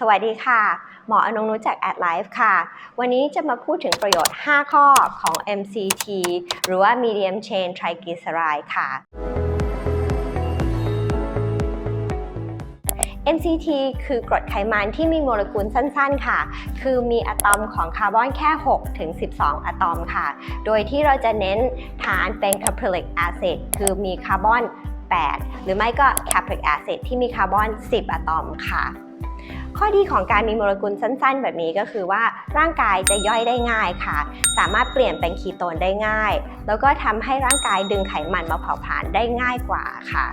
สวัสดีค่ะ หมออนงนุจาก Ad Life ค่ะ วันนี้จะมาพูดถึงประโยชน์ 5 ข้อของ MCT หรือว่า Medium Chain Triglyceride ค่ะ MCT คือกรดไขมันที่มีโมเลกุลสั้นๆค่ะ คือมีอะตอมของคาร์บอนแค่ 6 ถึง 12 อะตอมค่ะ โดยที่เราจะเน้นฐานเป็น caprylic acid คือมีคาร์บอน 8 หรือไม่ก็ capric acid ที่มีคาร์บอน 10 อะตอมค่ะ ข้อดีของการมีโมเลกุลสั้น ๆ แบบนี้ก็คือว่าร่างกายจะย่อยได้ง่ายค่ะ สามารถเปลี่ยนเป็นคีโตนได้ง่าย แล้วก็ทำให้ร่างกายดึงไขมันมาเผาผลาญได้ง่ายกว่าค่ะ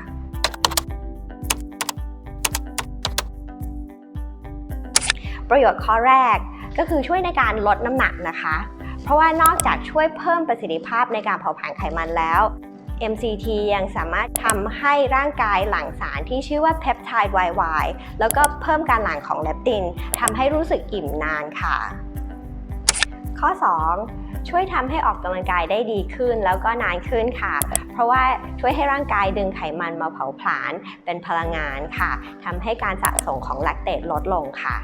ประโยชน์ข้อแรกก็คือช่วยในการลดน้ำหนักนะคะ เพราะว่านอกจากช่วยเพิ่มประสิทธิภาพในการเผาผลาญไขมันแล้ว MCT ยังสามารถทำให้ร่างกายหลั่งสารที่ชื่อว่า peptide YY แล้วก็เพิ่มการหลั่งของเลปตินทำให้รู้สึกอิ่มนานค่ะ ข้อ 2 ช่วยทำให้ออกกำลังกายได้ดีขึ้นแล้วก็นานขึ้นค่ะ เพราะว่าช่วยให้ร่างกายดึงไขมันมาเผาผลาญเป็นพลังงานค่ะทำให้การสะสมของแลคเตตลดลงค่ะ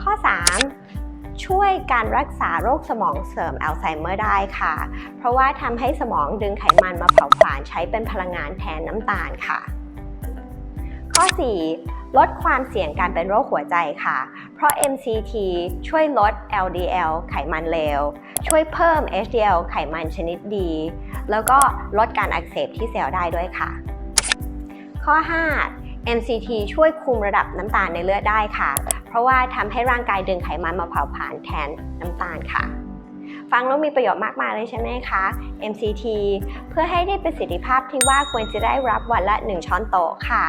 ข้อ 3 ช่วยการรักษาโรคสมองเสริมอัลไซเมอร์ได้ค่ะ เพราะว่าทำให้สมองดึงไขมันมาเผาผลาญใช้เป็นพลังงานแทนน้ำตาลค่ะ ข้อ 4 ลดความเสี่ยงการเป็นโรคหัวใจค่ะ เพราะ MCT ช่วยลด LDL ไขมันเลว ช่วยเพิ่ม HDL ไขมันชนิดดี แล้วก็ลดการอักเสบที่เซลล์ได้ด้วยค่ะ ข้อ 5 MCT ช่วยคุมระดับน้ำตาลในเลือดได้ค่ะ เพราะว่าทำให้ร่างกายดึงไขมันมาเผาผลาญแทนน้ำตาลค่ะ ฟังแล้วมีประโยชน์มากมายเลยใช่ไหมคะ MCT เพื่อให้ได้ประสิทธิภาพที่ว่าควรจะได้รับวันละ 1 ช้อนโต๊ะค่ะ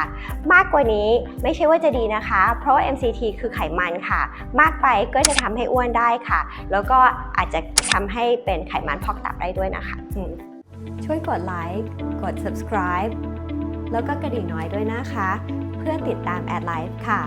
มากกว่านี้ไม่ใช่ว่าจะดีนะคะ เพราะ MCT คือไขมันค่ะ มากไปก็จะทำให้อ้วนได้ค่ะ แล้วก็อาจจะทำให้เป็นไขมันพอกตับได้ด้วยนะคะ ช่วยกดไลค์กด subscribe แล้วก็กระดิ่งน้อยด้วยนะคะ เพื่อติดตาม Ad Life ค่ะ